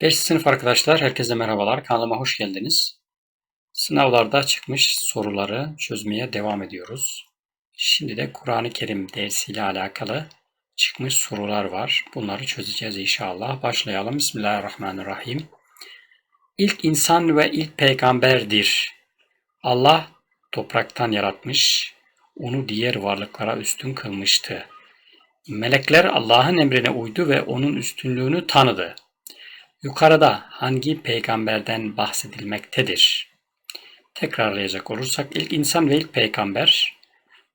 5. sınıf arkadaşlar, herkese merhabalar. Kanalıma hoş geldiniz. Sınavlarda çıkmış soruları çözmeye devam ediyoruz. Şimdi de Kur'an-ı Kerim dersiyle alakalı çıkmış sorular var. Bunları çözeceğiz inşallah. Başlayalım. Bismillahirrahmanirrahim. İlk insan ve ilk peygamberdir. Allah topraktan yaratmış, onu diğer varlıklara üstün kılmıştı. Melekler Allah'ın emrine uydu ve onun üstünlüğünü tanıdı. Yukarıda hangi peygamberden bahsedilmektedir? Tekrarlayacak olursak ilk insan ve ilk peygamber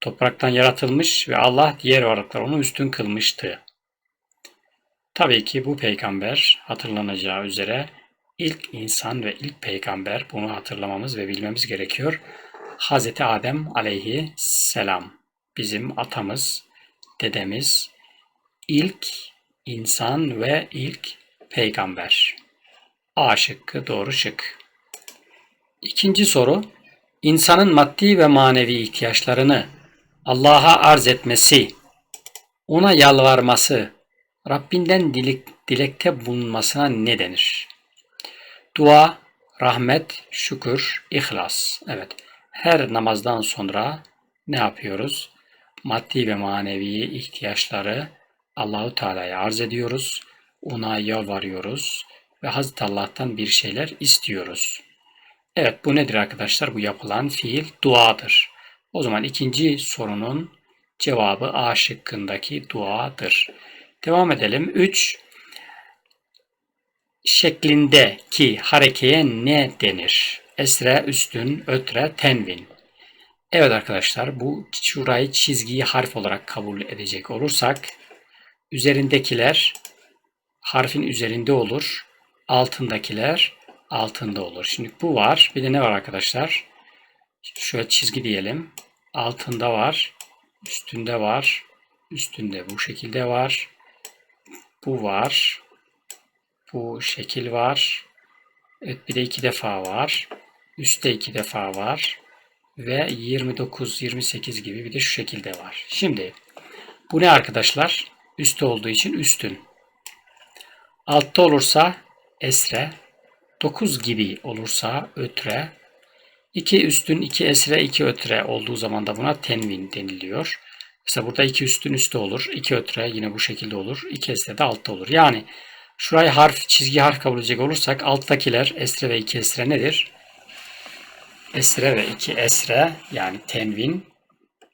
topraktan yaratılmış ve Allah diğer varlıklar onu üstün kılmıştı. Tabii ki bu peygamber hatırlanacağı üzere ilk insan ve ilk peygamber bunu hatırlamamız ve bilmemiz gerekiyor. Hazreti Adem aleyhisselam bizim atamız, dedemiz, ilk insan ve ilk peygamber. A şıkkı doğru şık. İkinci soru. İnsanın maddi ve manevi ihtiyaçlarını Allah'a arz etmesi, ona yalvarması, Rabbinden dilek, dilekte bulunmasına ne denir? Dua, rahmet, şükür, ihlas. Evet. Her namazdan sonra ne yapıyoruz? Maddi ve manevi ihtiyaçları Allahu Teala'ya arz ediyoruz ona yalvarıyoruz ve Hazreti Allah'tan bir şeyler istiyoruz. Evet bu nedir arkadaşlar? Bu yapılan fiil duadır. O zaman ikinci sorunun cevabı A şıkkındaki duadır. Devam edelim. 3 şeklindeki harekeye ne denir? Esre, üstün, ötre, tenvin. Evet arkadaşlar bu şurayı çizgiyi harf olarak kabul edecek olursak üzerindekiler harfin üzerinde olur. Altındakiler altında olur. Şimdi bu var. Bir de ne var arkadaşlar? Şöyle çizgi diyelim. Altında var. Üstünde var. Üstünde bu şekilde var. Bu var. Bu şekil var. Evet bir de iki defa var. Üstte iki defa var. Ve 29, 28 gibi bir de şu şekilde var. Şimdi bu ne arkadaşlar? Üstte olduğu için üstün. Altta olursa esre, 9 gibi olursa ötre, 2 üstün, 2 esre, 2 ötre olduğu zaman da buna tenvin deniliyor. Mesela burada 2 üstün üstte olur, 2 ötre yine bu şekilde olur, 2 esre de altta olur. Yani şurayı harf, çizgi harf kabul edecek olursak alttakiler esre ve 2 esre nedir? Esre ve 2 esre yani tenvin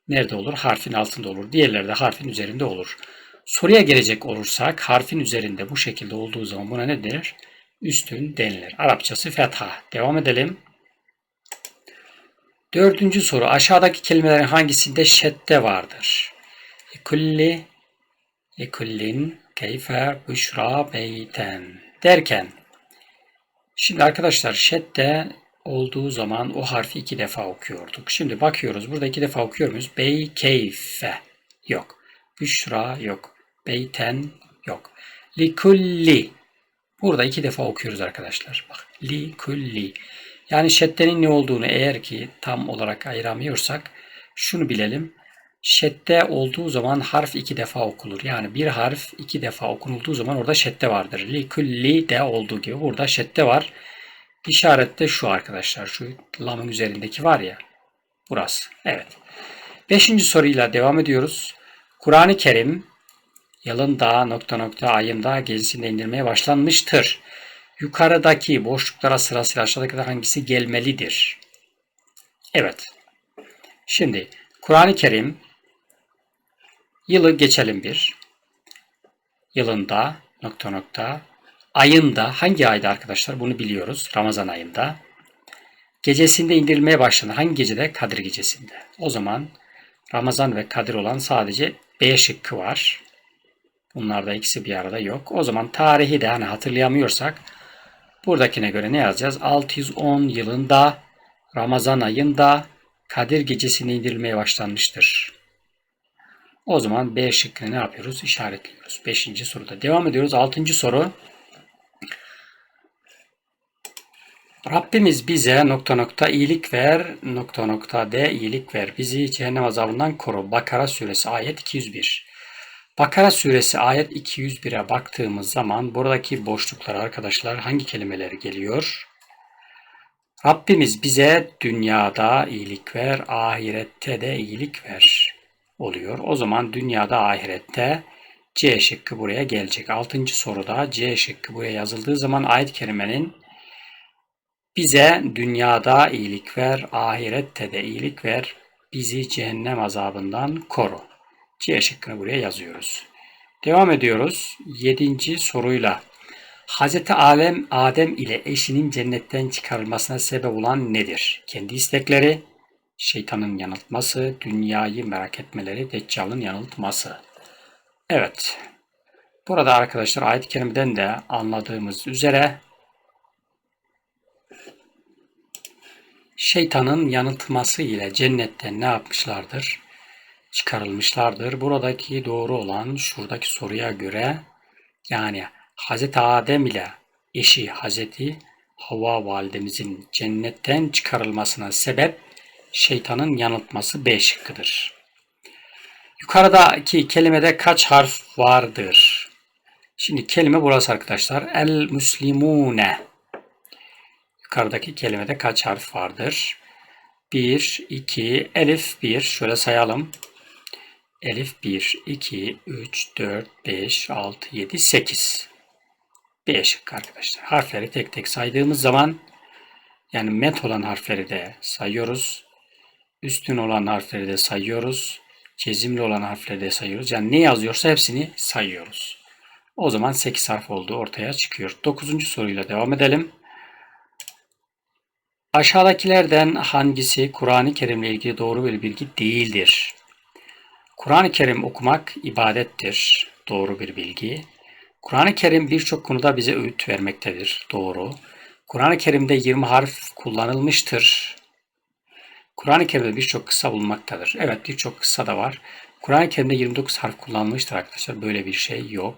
nerede olur? Harfin altında olur. Diğerleri de harfin üzerinde olur. Soruya gelecek olursak harfin üzerinde bu şekilde olduğu zaman buna ne denir? Üstün denilir. Arapçası fetha. Devam edelim. Dördüncü soru. Aşağıdaki kelimelerin hangisinde şedde vardır? Kulli, kullin, keyfe, büşra, beyten derken şimdi arkadaşlar şedde olduğu zaman o harfi iki defa okuyorduk. Şimdi bakıyoruz. Burada iki defa okuyor muyuz? Bey, keyfe. Yok. Büşra yok. Beyten yok. Likulli. Burada iki defa okuyoruz arkadaşlar. Bak. Likulli. Yani şeddenin ne olduğunu eğer ki tam olarak ayıramıyorsak şunu bilelim. Şedde olduğu zaman harf iki defa okunur. Yani bir harf iki defa okunulduğu zaman orada şedde vardır. Likulli de olduğu gibi burada şedde var. İşaret de şu arkadaşlar. Şu lamın üzerindeki var ya. Burası. Evet. Beşinci soruyla devam ediyoruz. Kur'an-ı Kerim yılında nokta nokta ayında gezisinde indirmeye başlanmıştır. Yukarıdaki boşluklara sırasıyla aşağıdaki hangisi gelmelidir? Evet. Şimdi Kur'an-ı Kerim yılı geçelim bir. Yılında nokta nokta ayında hangi ayda arkadaşlar bunu biliyoruz. Ramazan ayında. Gecesinde indirilmeye başlandı. Hangi gecede? Kadir gecesinde. O zaman Ramazan ve Kadir olan sadece B şıkkı var. Bunlarda ikisi bir arada yok. O zaman tarihi de hani hatırlayamıyorsak buradakine göre ne yazacağız? 610 yılında Ramazan ayında Kadir gecesine indirilmeye başlanmıştır. O zaman B şıkkını ne yapıyoruz? İşaretliyoruz. Beşinci soruda. Devam ediyoruz. Altıncı soru. Rabbimiz bize nokta nokta iyilik ver, nokta nokta de iyilik ver. Bizi cehennem azabından koru. Bakara suresi ayet 201. Bakara suresi ayet 201'e baktığımız zaman buradaki boşluklar arkadaşlar hangi kelimeleri geliyor? Rabbimiz bize dünyada iyilik ver, ahirette de iyilik ver oluyor. O zaman dünyada ahirette C şıkkı buraya gelecek. Altıncı soruda C şıkkı buraya yazıldığı zaman ayet-i kerimenin bize dünyada iyilik ver, ahirette de iyilik ver, bizi cehennem azabından koru. C şıkkını buraya yazıyoruz. Devam ediyoruz. Yedinci soruyla. Hazreti Alem Adem ile eşinin cennetten çıkarılmasına sebep olan nedir? Kendi istekleri, şeytanın yanıltması, dünyayı merak etmeleri, Deccal'ın yanıltması. Evet. Burada arkadaşlar ayet-i kerimeden de anladığımız üzere şeytanın yanıltması ile cennetten ne yapmışlardır? Çıkarılmışlardır. Buradaki doğru olan şuradaki soruya göre yani Hz. Adem ile eşi Hz. Havva validemizin cennetten çıkarılmasına sebep şeytanın yanıltması B şıkkıdır. Yukarıdaki kelimede kaç harf vardır? Şimdi kelime burası arkadaşlar. El muslimune. Yukarıdaki kelimede kaç harf vardır? 1, 2, elif 1. Şöyle sayalım. Elif 1, 2, 3, 4, 5, 6, 7, 8. B şıkkı arkadaşlar. Harfleri tek tek saydığımız zaman yani met olan harfleri de sayıyoruz. Üstün olan harfleri de sayıyoruz. Cezimli olan harfleri de sayıyoruz. Yani ne yazıyorsa hepsini sayıyoruz. O zaman 8 harf olduğu ortaya çıkıyor. 9. soruyla devam edelim. Aşağıdakilerden hangisi Kur'an-ı Kerim ile ilgili doğru bir bilgi değildir? Kur'an-ı Kerim okumak ibadettir. Doğru bir bilgi. Kur'an-ı Kerim birçok konuda bize öğüt vermektedir. Doğru. Kur'an-ı Kerim'de 20 harf kullanılmıştır. Kur'an-ı Kerim'de birçok kısa bulunmaktadır. Evet birçok kısa da var. Kur'an-ı Kerim'de 29 harf kullanılmıştır arkadaşlar. Böyle bir şey yok.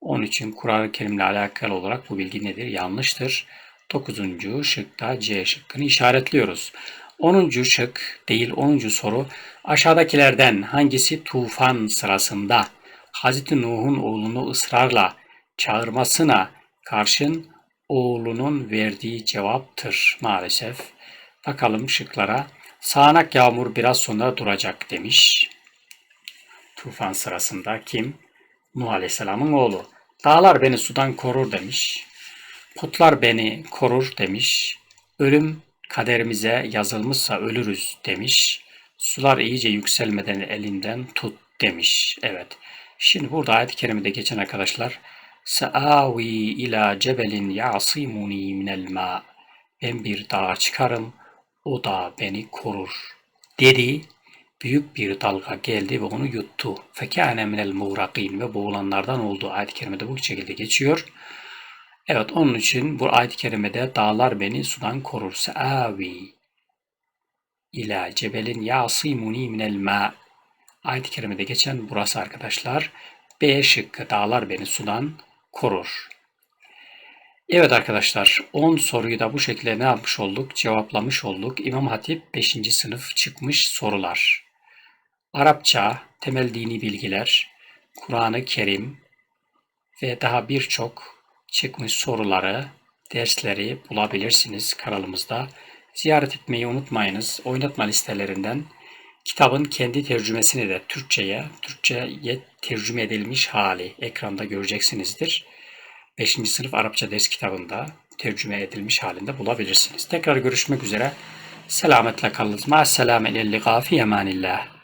Onun için Kur'an-ı Kerim'le alakalı olarak bu bilgi nedir? Yanlıştır. 9. şıkta C şıkkını işaretliyoruz. 10. şık değil 10. soru aşağıdakilerden hangisi tufan sırasında Hz. Nuh'un oğlunu ısrarla çağırmasına karşın oğlunun verdiği cevaptır maalesef. Bakalım şıklara. Sağanak yağmur biraz sonra duracak demiş. Tufan sırasında kim? Nuh Aleyhisselam'ın oğlu. Dağlar beni sudan korur demiş. Putlar beni korur demiş. Ölüm kaderimize yazılmışsa ölürüz demiş. Sular iyice yükselmeden elinden tut demiş. Evet. Şimdi burada ayet-i kerimede geçen arkadaşlar Sa'avi ila cebelin yasimuni minel ma Ben bir dağa çıkarım, o da beni korur. Dedi, büyük bir dalga geldi ve onu yuttu. Fekâne minel muğrakin ve boğulanlardan oldu. Ayet-i kerimede bu şekilde geçiyor. Evet onun için bu ayet-i kerimede dağlar beni sudan korur. Sa'avi ila cebelin yasimuni minel ma. Ayet-i kerimede geçen burası arkadaşlar. B şıkkı dağlar beni sudan korur. Evet arkadaşlar 10 soruyu da bu şekilde ne yapmış olduk? Cevaplamış olduk. İmam Hatip 5. sınıf çıkmış sorular. Arapça, temel dini bilgiler, Kur'an-ı Kerim ve daha birçok çıkmış soruları, dersleri bulabilirsiniz kanalımızda. Ziyaret etmeyi unutmayınız. Oynatma listelerinden kitabın kendi tercümesini de Türkçe'ye, Türkçe'ye tercüme edilmiş hali ekranda göreceksinizdir. 5. sınıf Arapça ders kitabında tercüme edilmiş halinde bulabilirsiniz. Tekrar görüşmek üzere. Selametle kalınız. Ma selamen illi gafi emanillah.